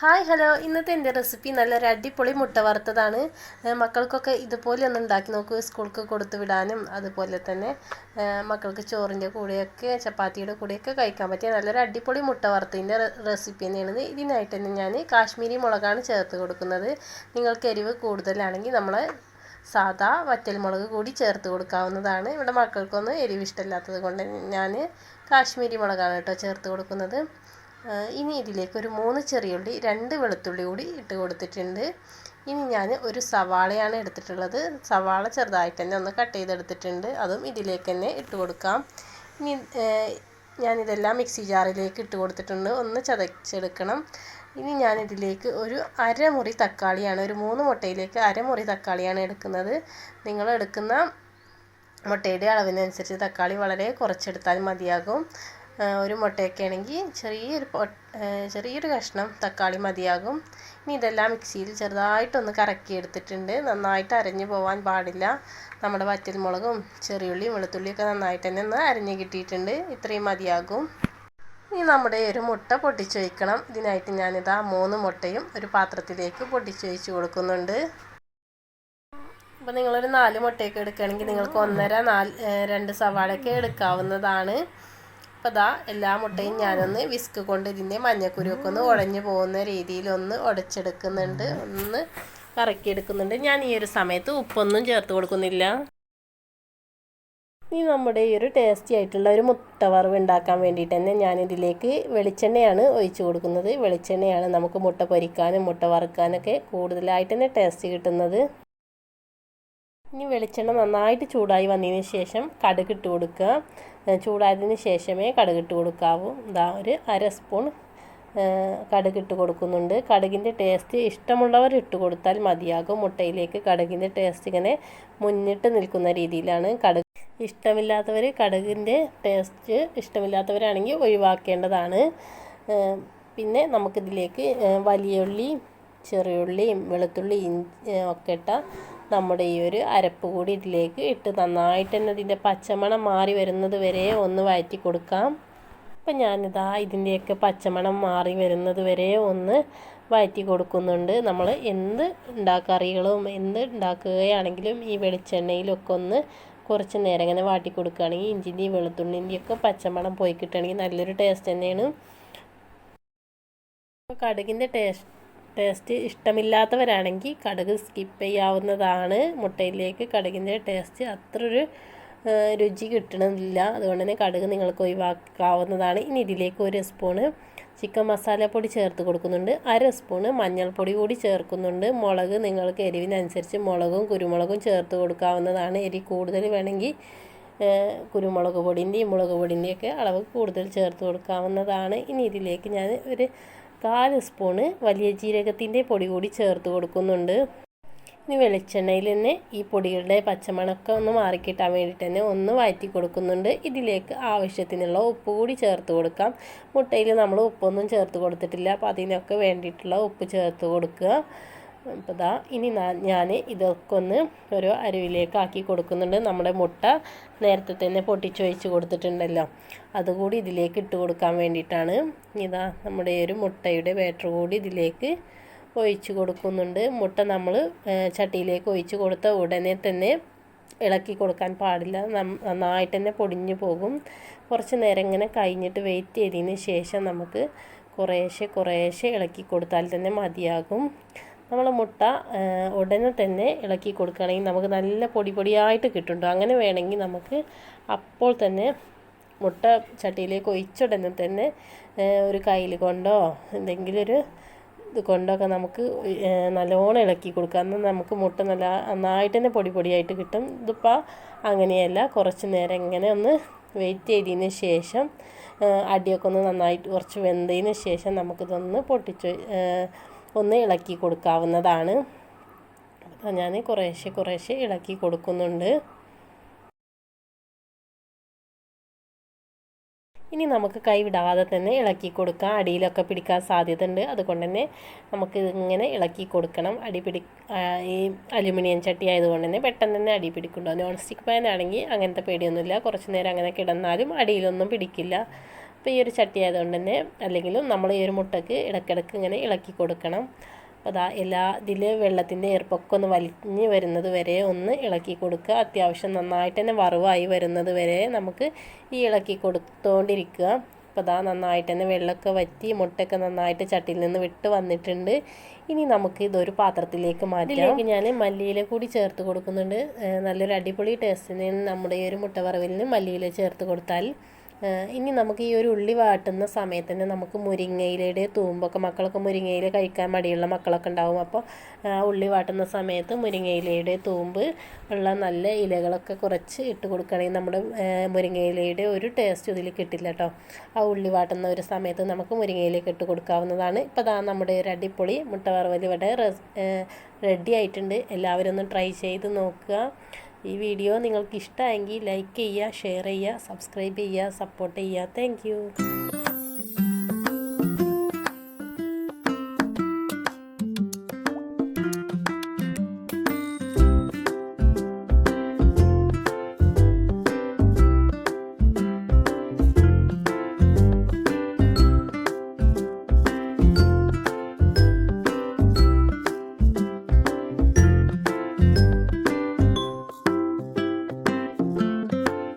Hi hello. ഇന്നത്തെ എന്റെ recipe നല്ലൊരു അടിപൊളി മുട്ട വറുത്തതാണ്. മക്കൾക്കൊക്കെ ഇതുപോലെ ഒന്ന് ഉണ്ടാക്കി നോക്കൂ. സ്കൂൾക്ക് കൊടുത്തു വിടാനും അതുപോലെ തന്നെ മക്കൾക്ക് ചോറിന്റെ കൂടെയൊക്കെ ചപ്പാത്തിയുടെ കൂടെയൊക്കെ കഴിക്കാൻ പറ്റിയ നല്ലൊരു അടിപൊളി മുട്ട വറുത്തതിന്റെ റെസിപ്പി തന്നെയാണ് ഇതിനായിട്ട് തന്നെ ഞാൻ കാശ്മീരി മുളകാണ് ചേർത്ത് കൊടുക്കുന്നത്. നിങ്ങൾക്ക് എരിവ് കൂടുതലാണെങ്കിൽ നമ്മൾ സാദാ വറ്റൽമുളക് കൂടി ചേർത്ത് കൊടുക്കാവുന്നതാണ്. ഇവിടെ മക്കൾക്കൊന്നും എരിവ് ഇഷ്ടമില്ലാത്തത് കൊണ്ട് ഞാൻ കാശ്മീരി മുളകാണ് കേട്ടോ ചേർത്ത് കൊടുക്കുന്നത്. ഇനി ഇതിലേക്ക് ഒരു മൂന്ന് ചെറിയുള്ളി രണ്ട് വെളുത്തുള്ളി കൂടി ഇട്ട് കൊടുത്തിട്ടുണ്ട്. ഇനി ഞാൻ ഒരു സവാളയാണ് എടുത്തിട്ടുള്ളത്. സവാള ചെറുതായിട്ട് തന്നെ ഒന്ന് കട്ട് ചെയ്തെടുത്തിട്ടുണ്ട്. അതും ഇതിലേക്ക് തന്നെ ഇട്ട് കൊടുക്കാം. ഇനി ഞാനിതെല്ലാം മിക്സി ജാറിലേക്ക് ഇട്ട് കൊടുത്തിട്ടുണ്ട്. ഒന്ന് ചതച്ചെടുക്കണം. ഇനി ഞാനിതിലേക്ക് ഒരു അരമുറി തക്കാളിയാണ് ഒരു മൂന്ന് മുട്ടയിലേക്ക് അരമുറി തക്കാളിയാണ് എടുക്കുന്നത്. നിങ്ങൾ എടുക്കുന്ന മുട്ടയുടെ അളവിനനുസരിച്ച് തക്കാളി വളരെ കുറച്ചെടുത്താൽ മതിയാകും. ഒരു മുട്ടയൊക്കെ ആണെങ്കിൽ ചെറിയൊരു ചെറിയൊരു കഷ്ണം തക്കാളി മതിയാകും. ഇനി ഇതെല്ലാം മിക്സിയിൽ ചെറുതായിട്ടൊന്ന് കറക്കി എടുത്തിട്ടുണ്ട് നന്നായിട്ട് അരഞ്ഞു പോകാൻ പാടില്ല. നമ്മുടെ വറ്റൽമുളകും ചെറിയുള്ളിയും വെളുത്തുള്ളിയൊക്കെ നന്നായിട്ട് തന്നെ ഒന്ന് അരഞ്ഞ് കിട്ടിയിട്ടുണ്ട്. ഇത്രയും മതിയാകും. ഇനി നമ്മുടെ ഒരു മുട്ട പൊട്ടിച്ച് വയ്ക്കണം ഇതിനായിട്ട് ഞാനിതാ മൂന്ന് മുട്ടയും ഒരു പാത്രത്തിലേക്ക് പൊട്ടിച്ച് വെച്ച് കൊടുക്കുന്നുണ്ട്. അപ്പോൾ നിങ്ങളൊരു നാല് മുട്ടയൊക്കെ എടുക്കുകയാണെങ്കിൽ നിങ്ങൾക്ക് ഒന്നര നാല് രണ്ട് സവാളയൊക്കെ എടുക്കാവുന്നതാണ്. അപ്പോൾ ദാ എല്ലാ മുട്ടയും ഞാനൊന്ന് വിസ്ക് കൊണ്ട് ഇതിന്റെ മഞ്ഞക്കുരുവൊക്കെ ഒന്ന് ഉടഞ്ഞു പോകുന്ന രീതിയിൽ ഒന്ന് ഉടച്ചെടുക്കുന്നുണ്ട് ഒന്ന് കറക്കിയെടുക്കുന്നുണ്ട്. ഞാൻ ഈ ഒരു സമയത്ത് ഉപ്പൊന്നും ചേർത്ത് കൊടുക്കുന്നില്ല. ഇനി നമ്മുടെ ഈ ഒരു ടേസ്റ്റി ആയിട്ടുള്ള ഒരു മുട്ട വറവ് ഉണ്ടാക്കാൻ വേണ്ടിയിട്ട് തന്നെ ഞാനിതിലേക്ക് വെളിച്ചെണ്ണയാണ് ഒഴിച്ച് കൊടുക്കുന്നത്. വെളിച്ചെണ്ണയാണ് നമുക്ക് മുട്ട പൊരിക്കാനും മുട്ട വറുക്കാനൊക്കെ കൂടുതലായിട്ട് തന്നെ ടേസ്റ്റ് കിട്ടുന്നത്. ഇനി വെളിച്ചെണ്ണ നന്നായിട്ട് ചൂടായി വന്നതിന് ശേഷം കടുക് ഇട്ട് കൊടുക്കുക. ചൂടായതിന് ശേഷമേ കടുക് ഇട്ട് കൊടുക്കാവൂ. ഇതാ ഒരു അര സ്പൂൺ കടുക് ഇട്ട് കൊടുക്കുന്നുണ്ട്. കടുകിന്റെ ടേസ്റ്റ് ഇഷ്ടമുള്ളവർ ഇട്ട് കൊടുത്താൽ മതിയാകും. മുട്ടയിലേക്ക് കടുകിന്റെ ടേസ്റ്റ് ഇങ്ങനെ മുന്നിട്ട് നിൽക്കുന്ന രീതിയിലാണ് കടുക്. ഇഷ്ടമില്ലാത്തവർ കടുകിന്റെ ടേസ്റ്റ് ഇഷ്ടമില്ലാത്തവരാണെങ്കിൽ ഒഴിവാക്കേണ്ടതാണ്. പിന്നെ നമുക്കിതിലേക്ക് വലിയ ഉള്ളി ചെറിയുള്ളിയും വെളുത്തുള്ളി ഒക്കെ ഇട്ട നമ്മുടെ ഈ ഒരു അരപ്പ് കൂടി ഇതിലേക്ക് ഇട്ട് നന്നായിട്ട് തന്നെ ഇതിന്റെ പച്ചമണം മാറി വരുന്നത് വരെ ഒന്ന് വഴറ്റി കൊടുക്കാം. അപ്പം ഞാനിതാ ഇതിന്റെയൊക്കെ പച്ചമണം മാറി വരുന്നത് വരെ ഒന്ന് വഴറ്റി കൊടുക്കുന്നുണ്ട്. നമ്മൾ എന്ത് ഉണ്ടാക്കറികളും എന്ത് ഉണ്ടാക്കുകയാണെങ്കിലും ഈ വെളിച്ചെണ്ണയിലൊക്കെ ഒന്ന് കുറച്ച് നേരം ഇങ്ങനെ വാട്ടി കൊടുക്കുകയാണെങ്കിൽ ഇഞ്ചിന്റെയും വെളുത്തുള്ളിന്റെയൊക്കെ പച്ചമണം പോയി കിട്ടുകയാണെങ്കിൽ നല്ലൊരു ടേസ്റ്റ് തന്നെയാണ്. കടുകിന്റെ ടേസ്റ്റ് ടേസ്റ്റ് ഇഷ്ടമില്ലാത്തവരാണെങ്കിൽ കടുക് സ്കിപ്പ് ചെയ്യാവുന്നതാണ്. മുട്ടയിലേക്ക് കടുകിന്റെ ടേസ്റ്റ് അത്ര ഒരു രുചി കിട്ടണമെന്നില്ല അതുകൊണ്ട് തന്നെ കടുക് നിങ്ങൾക്ക് ഒഴിവാക്കാവുന്നതാണ്. ഇനി ഇതിലേക്ക് ഒരു സ്പൂണ് ചിക്കൻ മസാലപ്പൊടി ചേർത്ത് കൊടുക്കുന്നുണ്ട്. അര സ്പൂണ് മഞ്ഞൾപ്പൊടി കൂടി ചേർക്കുന്നുണ്ട്. മുളക് നിങ്ങൾക്ക് എരിവിനനുസരിച്ച് മുളകും കുരുമുളകും ചേർത്ത് കൊടുക്കാവുന്നതാണ്. എരി കൂടുതൽ വേണമെങ്കിൽ കുരുമുളക് പൊടിന്റെയും മുളക് പൊടിന്റെയൊക്കെ അളവ് കൂടുതൽ ചേർത്ത് കൊടുക്കാവുന്നതാണ്. ഇനി ഇതിലേക്ക് ഞാൻ ഒരു കാൽ സ്പൂണ് വലിയ ജീരകത്തിന്റെ പൊടി കൂടി ചേർത്ത് കൊടുക്കുന്നുണ്ട്. ഇനി വെളിച്ചെണ്ണയിൽ തന്നെ ഈ പൊടികളുടെ പച്ചമണക്കം ഒന്ന് മാറിക്കിട്ടാൻ വേണ്ടിയിട്ട് തന്നെ ഒന്ന് വഴറ്റി കൊടുക്കുന്നുണ്ട്. ഇതിലേക്ക് ആവശ്യത്തിനുള്ള ഉപ്പ് കൂടി ചേർത്ത് കൊടുക്കാം. മുട്ടയിൽ നമ്മൾ ഉപ്പൊന്നും ചേർത്ത് കൊടുത്തിട്ടില്ല. അപ്പോൾ അതിനൊക്കെ വേണ്ടിയിട്ടുള്ള ഉപ്പ് ചേർത്ത് കൊടുക്കുക. അപ്പോൾ ദാ ഇനി ഞാൻ ഇതൊക്കെ ഒന്ന് ഒരു അരുവിലേക്ക് ആക്കി കൊടുക്കുന്നുണ്ട്. നമ്മുടെ മുട്ട നേരത്തെ തന്നെ പൊട്ടിച്ചു വെച്ച് കൊടുത്തിട്ടുണ്ടല്ലോ. അതുകൂടി ഇതിലേക്ക് ഇട്ട് കൊടുക്കാൻ വേണ്ടിയിട്ടാണ്. ഇതാ നമ്മുടെ ഒരു മുട്ടയുടെ ബാറ്റർ കൂടി ഇതിലേക്ക് ഒഴിച്ച് കൊടുക്കുന്നുണ്ട്. മുട്ട നമ്മൾ ചട്ടിയിലേക്ക് ഒഴിച്ച് കൊടുത്ത ഉടനെ തന്നെ ഇളക്കി കൊടുക്കാൻ പാടില്ല. നന്നായിട്ട് തന്നെ പൊടിഞ്ഞു പോകും. കുറച്ച് നേരം ഇങ്ങനെ കഴിഞ്ഞിട്ട് വെയിറ്റ് ചെയ്തതിന് ശേഷം നമുക്ക് കുറേശ്ശെ കുറേശ്ശെ ഇളക്കി കൊടുത്താൽ തന്നെ മതിയാകും. നമ്മൾ മുട്ട ഉടനെ തന്നെ ഇളക്കി കൊടുക്കുകയാണെങ്കിൽ നമുക്ക് നല്ല പൊടി പൊടിയായിട്ട് കിട്ടുന്നുണ്ട്. അങ്ങനെ വേണമെങ്കിൽ നമുക്ക് അപ്പോൾ തന്നെ മുട്ട ചട്ടിയിലേക്ക് ഒഴിച്ചുടനെ തന്നെ ഒരു കയ്യിൽ കൊണ്ടോ എന്തെങ്കിലും ഒരു ഇത് കൊണ്ടൊക്കെ നമുക്ക് നല്ലോണം ഇളക്കി കൊടുക്കാം എന്നാൽ നമുക്ക് മുട്ട നല്ല നന്നായിട്ട് തന്നെ പൊടി പൊടിയായിട്ട് കിട്ടും. ഇതിപ്പോൾ അങ്ങനെയല്ല. കുറച്ച് നേരം ഇങ്ങനെ ഒന്ന് വെയിറ്റ് ചെയ്തതിന് ശേഷം അടിയൊക്കെ ഒന്ന് നന്നായിട്ട് കുറച്ച് വെന്തതിന് ശേഷം നമുക്കിതൊന്ന് പൊട്ടിച്ച് ഒന്ന് ഇളക്കി കൊടുക്കാവുന്നതാണ്. ഞാൻ കുറേശ്ശെ കുറേശ്ശെ ഇളക്കി കൊടുക്കുന്നുണ്ട്. ഇനി നമുക്ക് കൈ വിടാതെ തന്നെ ഇളക്കി കൊടുക്കാം. അടിയിലൊക്കെ പിടിക്കാൻ സാധ്യത ഉണ്ട് അതുകൊണ്ട് തന്നെ നമുക്ക് ഇങ്ങനെ ഇളക്കി കൊടുക്കണം. അടി പിടി ഈ അലുമിനിയം ചട്ടി ആയതുകൊണ്ട് തന്നെ പെട്ടെന്ന് തന്നെ അടി പിടിക്കുന്നുണ്ടോ. നോൺ സ്റ്റിക്ക് പാൻ ആണെങ്കിൽ അങ്ങനത്തെ പേടിയൊന്നുമില്ല. കുറച്ച് നേരം അങ്ങനെ കിടന്നാലും അടിയിലൊന്നും പിടിക്കില്ല. അപ്പോൾ ഈ ഒരു ചട്ടി ആയതുകൊണ്ട് തന്നെ അല്ലെങ്കിലും നമ്മൾ ഈ ഒരു മുട്ടയ്ക്ക് ഇടയ്ക്കിടയ്ക്ക് ഇങ്ങനെ ഇളക്കി കൊടുക്കണം. അപ്പോൾ അതാ എല്ലാ ഇതിൽ വെള്ളത്തിന്റെ ഈർപ്പൊക്കെ ഒന്ന് വലിഞ്ഞ് വരുന്നത് വരെ ഒന്ന് ഇളക്കി കൊടുക്കുക. അത്യാവശ്യം നന്നായിട്ട് തന്നെ വറവായി വരുന്നത് വരെ നമുക്ക് ഈ ഇളക്കി കൊടുത്തുകൊണ്ടിരിക്കുക അപ്പോൾ അതാ നന്നായിട്ട് തന്നെ വെള്ളമൊക്കെ വറ്റി മുട്ടയൊക്കെ നന്നായിട്ട് ചട്ടിയിൽ നിന്ന് വിട്ട് വന്നിട്ടുണ്ട്. ഇനി നമുക്ക് ഇതൊരു പാത്രത്തിലേക്ക് മാറ്റാം. ഇതിലേക്ക് ഞാൻ മല്ലിയില കൂടി ചേർത്ത് കൊടുക്കുന്നുണ്ട്. നല്ലൊരു അടിപൊളി ടേസ്റ്റിന് നമ്മുടെ ഈ ഒരു മുട്ട വറവിലിന് മല്ലിയില ചേർത്ത് കൊടുത്താൽ. ഇനി നമുക്ക് ഈ ഒരു ഉള്ളി വാട്ടുന്ന സമയത്ത് തന്നെ നമുക്ക് മുരിങ്ങയിലയുടെ തൂമ്പൊക്കെ മക്കളൊക്കെ മുരിങ്ങയില കഴിക്കാൻ മടിയുള്ള മക്കളൊക്കെ ഉണ്ടാവും. അപ്പോൾ ഉള്ളി വാട്ടുന്ന സമയത്ത് മുരിങ്ങയിലയുടെ തൂമ്പ് ഉള്ള നല്ല ഇലകളൊക്കെ കുറച്ച് ഇട്ട് കൊടുക്കുകയാണെങ്കിൽ നമ്മുടെ മുരിങ്ങയിലയുടെ ഒരു ടേസ്റ്റ് ഇതിൽ കിട്ടില്ല കേട്ടോ. ആ ഉള്ളി വാട്ടുന്ന ഒരു സമയത്ത് നമുക്ക് മുരിങ്ങയിലേക്ക് ഇട്ട് കൊടുക്കാവുന്നതാണ്. ഇപ്പോൾ ദാ നമ്മുടെ ഒരു അടിപൊളി മുട്ട വറവൽ ഇവിടെ റെഡി ആയിട്ടുണ്ട്. എല്ലാവരും ഒന്ന് ട്രൈ ചെയ്ത് നോക്കുക. ഈ വീഡിയോ നിങ്ങൾക്ക് ഇഷ്ടമായെങ്കിൽ ലൈക്ക് ചെയ്യുക ഷെയർ ചെയ്യുക സബ്സ്ക്രൈബ് ചെയ്യുക സപ്പോർട്ട് ചെയ്യുക. താങ്ക്